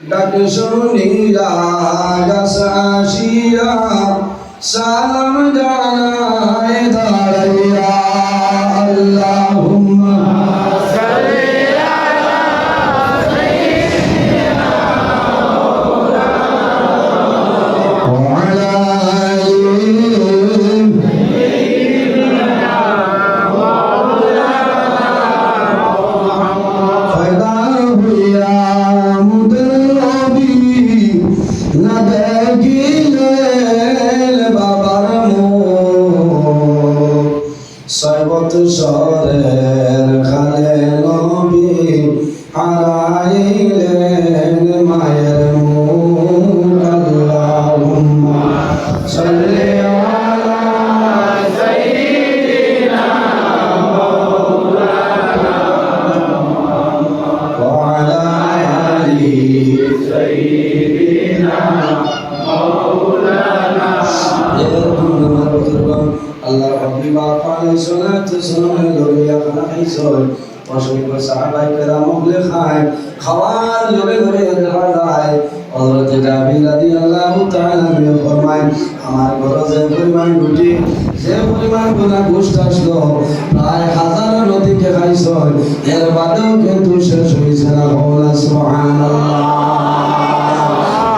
ডাক শুনিয়া গাছ আসিয়া সালাম জানায় দাঁড়াইয়া আল্লাহুম্মা রাদিয়াল্লাহু তাআলা ফরমায়, আমার ঘরে যে পরিমাণ রুটি, যে পরিমাণ গুনাহ গোশত আসলো, প্রায় হাজার নদীকে খাইছয় এর বাদেও কিন্তু শেষ হইছে না বলা সুবহানাল্লাহ।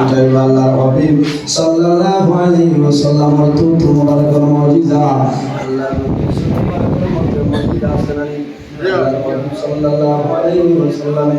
এটাই আল্লাহর হাবিব সাল্লাল্লাহু আলাইহি ওয়াসাল্লামের তুত মুবারকের মুজিজা আল্লাহর নবী সুবহানাল্লাহর মুজিজা হাবিব সাল্লাল্লাহু আলাইহি ওয়াসাল্লামে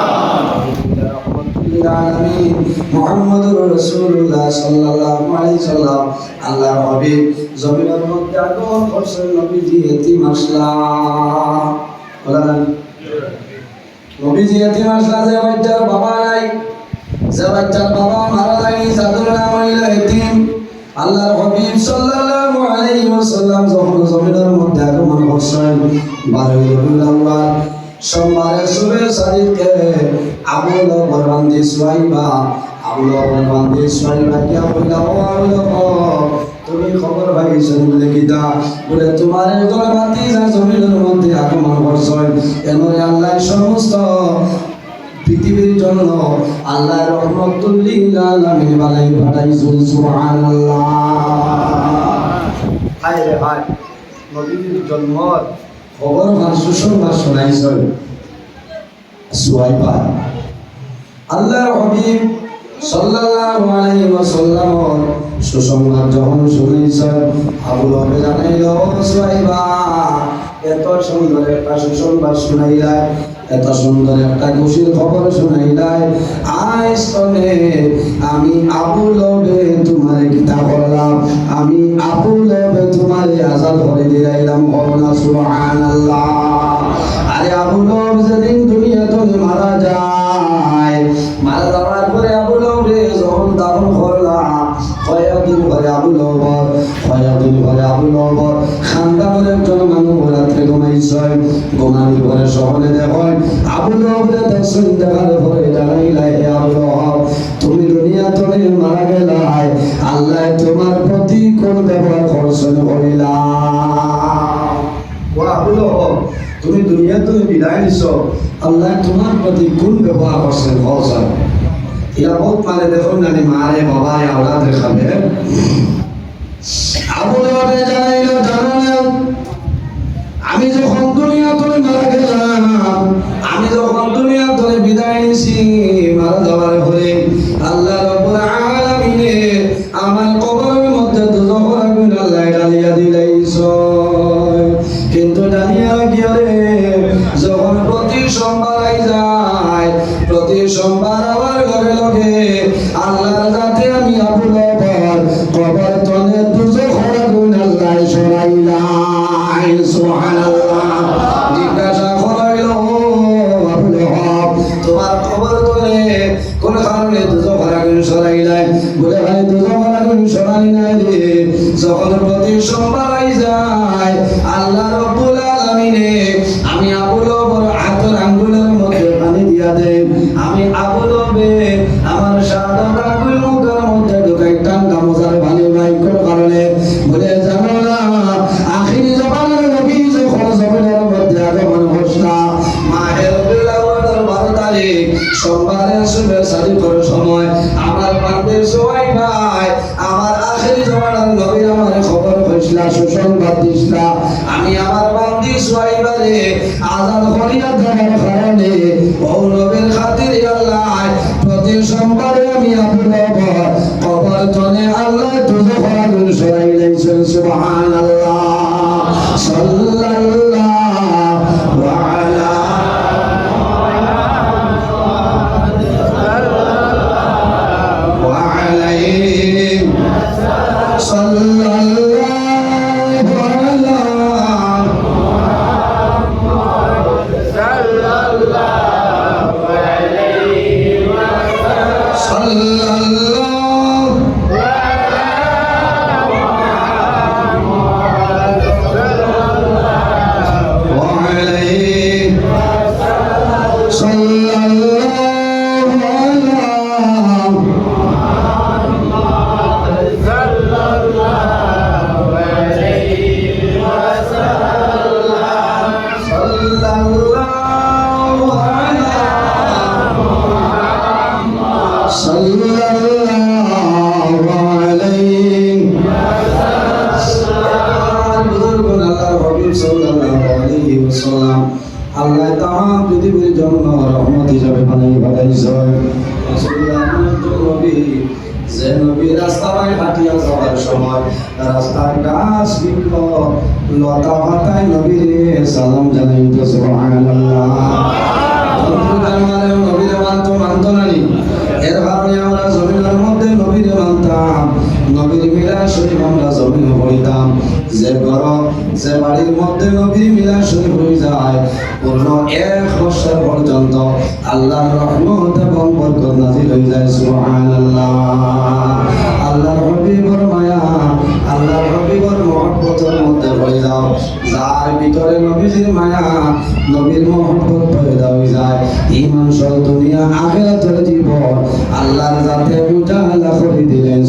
আলামিন মুহাম্মদুর রাসূলুল্লাহ সাল্লাল্লাহু আলাইহি সাল্লাম। আল্লাহ বাবা নাই, যে বাবা মারা যায়নি যাদুর নাম হইল এতিম। আল্লাহর হাবিব সাল্লাল্লাহু আলাইহি ওয়াসাল্লাম যখন জমিনের মধ্যে আগমন করছেন বারোই সোমবারের শুভে শরীরকে আবুল বরবান্দি সুয়াইবা, আবুল বরবান্দি সুয়াইবা, কি আবুল আবুল তুমি খবর ভাই শুনলে কিতা বলে, তোমার ঘর বাতি যা জমিনের মধ্যে আগমন করছেন এমন আল্লাহ সমস্ত পৃথিবীর জন্য আল্লাহ রহমতুল্লিল আলামিন বালাই পাঠাইছেন সুবহানাল্লাহ। হায় রে হায়, নবীর জন্ম খবর ভার সুসংবাদ শোনাইছেন সুয়াইবা। আল্লাহর হাবিব সাল্লাল্লাহু আলাইহি ওয়াসাল্লাম সুসংবাদ যখন শুনেছেন আবু লবে জানাইল সুয়াইবা, এত সুন্দর একটা সুসংবাদ শুনাইলাই, এত সুন্দর একটা খুশির খবর শুনাইলাই। আজ আমি আবু লবে তোমার কিতা লবে তোমার আজাদ করে দিলাইলাম করোনা সুবহানাল্লাহ। আরে আবু লব যেদিন দুনিয়াতে মারা যায়, মারা যাওয়ার পরে আবু লবে যখন দাফন করলাম কয়েকদিন পরে আবু লবর কয়েকদিন পরে আবু লবর খানদানের একজন মানুষ রাত্রে ঘুমাইছে। ঘুমানোর পরে সকলে দেখেন আবু লবরে দেখছেন, দেখার পরে জানাইলাই আবু তুমি বিদায় নিছ। আল্লাহ তোমার প্রতি গুণ ব্যবহার করছেন? করছেন এরা বহুত মানে দেখুন না মারে বাবারে আওলাদ দেখাবে আমি আমার বান্দি সোয়াইবারে আজাদ করিয়া দেওয়ার কারণে ও খাতির আল্লাহ প্রতি সোমবারে আমি আপনার কবর জনে আল্লাহ দুজো সোয়াই সুবহান ওয়াসাল্লাম আল্লাহ তাআলা পৃথিবীর জন্য রহমত হিসাবে বানাই পাঠাইছে রাসূলুল্লাহ আমাদের নবী, যে নবী রাস্তায় হাঁটিয়া যাওয়ার সময় রাস্তার গাছ বৃক্ষ লতা পাতায় নবীরে সালাম জানাইত নবীরে মানতো আমরা জমিনের মধ্যে যে ঘর, যে বাড়ির মধ্যে মিলাদ শরীফ হয়ে যায়, পূর্ণ এক বছর পর্যন্ত আল্লাহর রহমত এবং বরকত নাজিল হয়ে যায়, সুবহানাল্লাহ। আল্লাহর হাবিবর মায়া, আল্লাহর হাবিবর মহব্বতের মধ্যে পড়ে যাও। যার ভিতরে নবীজির মায়া, নবীর হয়ে যায়। ইমান সহ দুনিয়া আখিরাতের জীবন যাতে উজালা করে দিলেন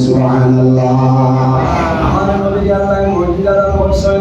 আমার নবী আল্লাহ মহিলা দান করছেন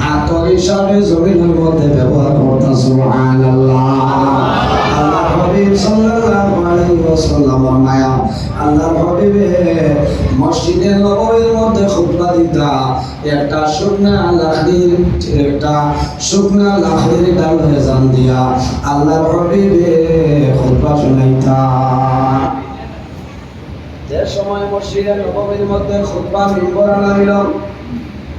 হিসাবে জমিনের মধ্যে ব্যবহার সুবহানাল্লাহ। আল্লাহর হাবিব সাল্লাল্লাহু আলাইহি ওয়াসাল্লামের মায়া। আল্লাহর হাবিবে মসজিদে নববীর মধ্যে খুতবা দিতা। একটা শুকনা দিয়া আল্লাহর হাবিবে খুতবা শুনাইতা। যে সময় মসজিদে নববীর মধ্যে খুতবা মিম্বর আনা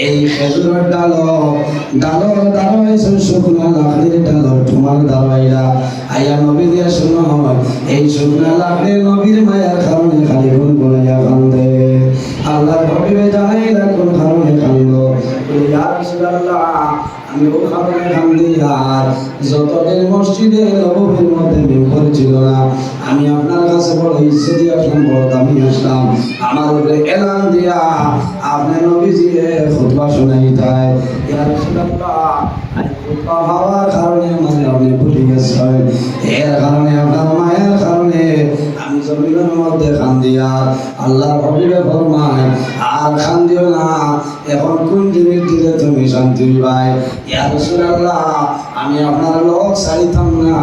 এই খেজুরের ডাল ডাল দাঁড়াইছে শুকনা লাকড়ির ডাল, তোমার দাবাইরা আয়া নবী দিয়া শুনো, এই শুকনা লাকড়ির নবীর মায়ার কারণে খালি গুন গুনাইয়া কান্দে। আল্লাহ জানাই জানাইলা কোন কারণে কান্দ। আমি ও কারণে কান্দি। আর যতদিন মসজিদে নববীর মধ্যে মেম্বার ছিল না, আমি আপনার কাছে বড় ইচ্ছে দিয়ে বড় দামি আসলাম। আমার উপরে এলান দিয়া আপনি নবীজিরে খুতবা শোনাই তাই হওয়ার কারণে মানে আপনি ভুলে গেছেন। এর কারণে, আপনার মায়ের কারণে আমি জমিনের মধ্যে আল্লাহর হবিবে ফরমায়। আর না, এখন কোন জিনিস ইয়া রাসূলুল্লাহ, আমি আপনার লোক চাইতাম না।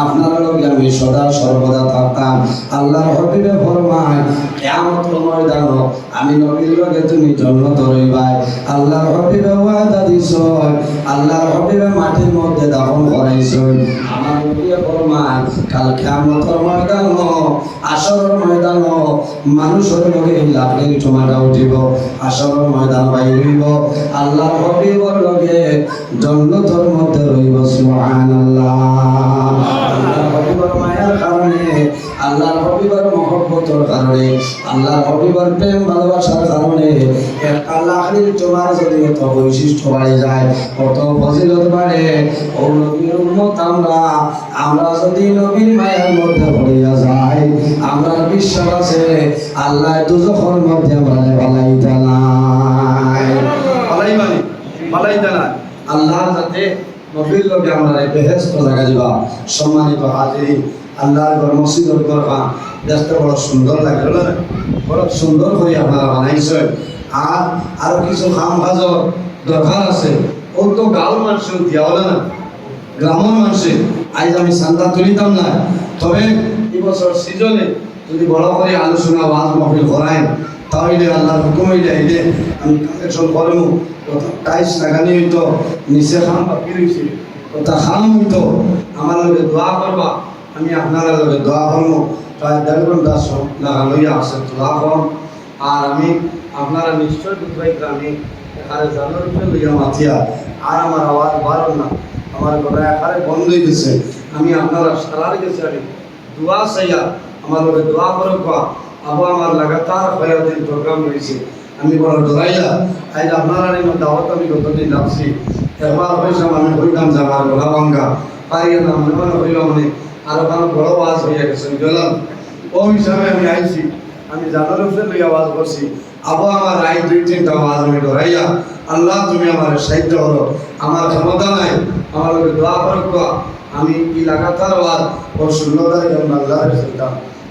আপনার লোক আমি সদা সর্বদা থাকতাম। আল্লাহর হবিবে ফরমায়, কিয়ামত ময়দান আমি নবীর লগে তুমি জন্নত রইবাই আল্লাহর হবিবে ওয়াদা দিছ, আল্লাহর হবিবে মাটির মধ্যে দাফন করাইছ। আমার নবীয়ে ফরমায়, কাল কিয়ামতের ময়দান আসরের ময়দান মানুষের লগে লাফের টমাটা উঠিব আসরের ময়দান বাই রইব আল্লাহর হবিবর লগে রইব সুবহানাল্লাহ আল্লাহর হবিবর মায়ার কারণে আল্লাহর হবিবর মহব্বতর কারণে আল্লাহর হবিবর প্রেম ভালোবাসার কারণে লাখের তোমার যদি এত বৈশিষ্ট্য বাড়ে যায় কত ফজিলত বাড়ে। ও নবীর উম্মত আমরা আমরা যদি নবীর মায়ের মধ্যে পড়িয়া যাই আমরা বিশ্বাস আছে আল্লাহ দুজখের মধ্যে আমরা ভালাইতে নাই পালাই মানে আল্লাহ যাতে নবীর লগে আমরা বেহেস্ত জায়গা দিবা সম্মানিত হাজিরি আল্লাহর ঘর মসজিদর করবা। দেখতে বড় সুন্দর লাগে হলো না? বড় সুন্দর করে আপনারা বানাইছে আর আরও কিছু খাম কাজর দরকার আছে। ও তো গাঁও মানুষের হলো না। গ্রামের মানুষে। আজ আমি সান্তা তুলিতাম না। তবে এবছর সিজনে যদি বড় করে আলোচনা ওয়াজ মহফিল করায়, তাহলে আল্লাহর হুকুম হইলে হইলে আমি কালেকশন করব টাইস লাগানি হইতো, নিচে খাম বাকি রয়েছে কথা খাম হইতো, আমার লগে দোয়া করবা, আমি আপনারা লগে দোয়া করব। প্রায় দেড় ঘণ্টা লাগা লইয়া আছে দোয়া করম আর আমি, আপনারা নিশ্চয় দুবাই গ্রামে এখানে জানোর লইয়া মাতিয়া। আর আমার আওয়াজ বাড়ল না, আমার গলা এখানে বন্ধ হয়ে গেছে। আমি আপনারা সারার গেছে আমি দোয়া চাইয়া, আমার লগে দোয়া করো কোয়া আবু আমার লাগাতার হয়াদিন প্রোগ্রাম রয়েছে। আমি বড় ডরাইয়া আজ আপনারা এই দাওয়াত আমি গতদিন রাখছি। একবার হয়েছিলাম আমি হইতাম যে আমার গলা ভাঙ্গা পাইয়া না মনে মনে হইল মানে আরও কারও বড় আওয়াজ হইয়া গেছে। গেলাম ও হিসাবে আমি আইছি। আমি জানার উপরে লই আওয়াজ করছি। আবু, আমার আই দুই তিনটা আওয়াজ আমি ডরাইয়া আল্লাহ, তুমি আমার সাহিত্য হলো আমার ক্ষমতা নাই, আমার দোয়া করো কোয়া আমি কি লাগাতার আওয়াজ ও যেমন আল্লাহর চিন্তা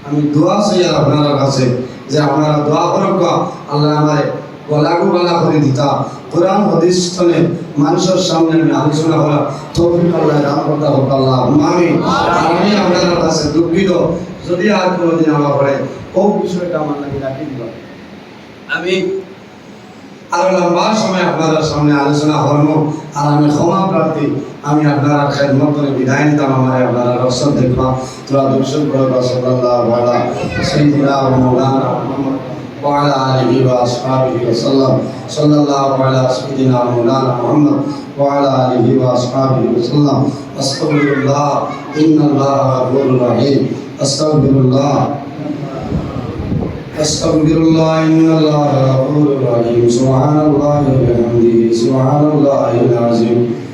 আমি দোয়া চাই আপনার কাছে যে আপনারা দোয়া করো কোয়া আল্লাহ আমার গলাগু গলা করে দিতা কোরআন হদিস মানুষের সামনে আমি আলোচনা করা তৌফিক আল্লাহ হোক আল্লাহ। আমি কাছে দুঃখিত। যদি আর কোনোদিন আমার পড়ে ও বিষয়টা আমার লাগে রাখি দিলাম আমি আরও লম্বা সময় আপনাদের সামনে আলোচনা করব। আর আমি ক্ষমা প্রার্থী। আমি আপনারা খেদমত করে বিদায় নিতাম। আমার আপনারা রসদ দেখবা। তোরা দর্শন করবা সাল্লাল্লাহু আলা সাইয়্যিদিনা ওয়া মাওলানা মুহাম্মদ وعلى آله وأصحابه وسلم. صلى الله على سيدنا مولانا محمد وعلى آله وأصحابه وسلم. أستغفر الله. إن الله غفور رحيم. أستغفر الله. أستغفر الله. إن الله غفور رحيم. سبحان الله وبحمده. سبحان الله العظيم.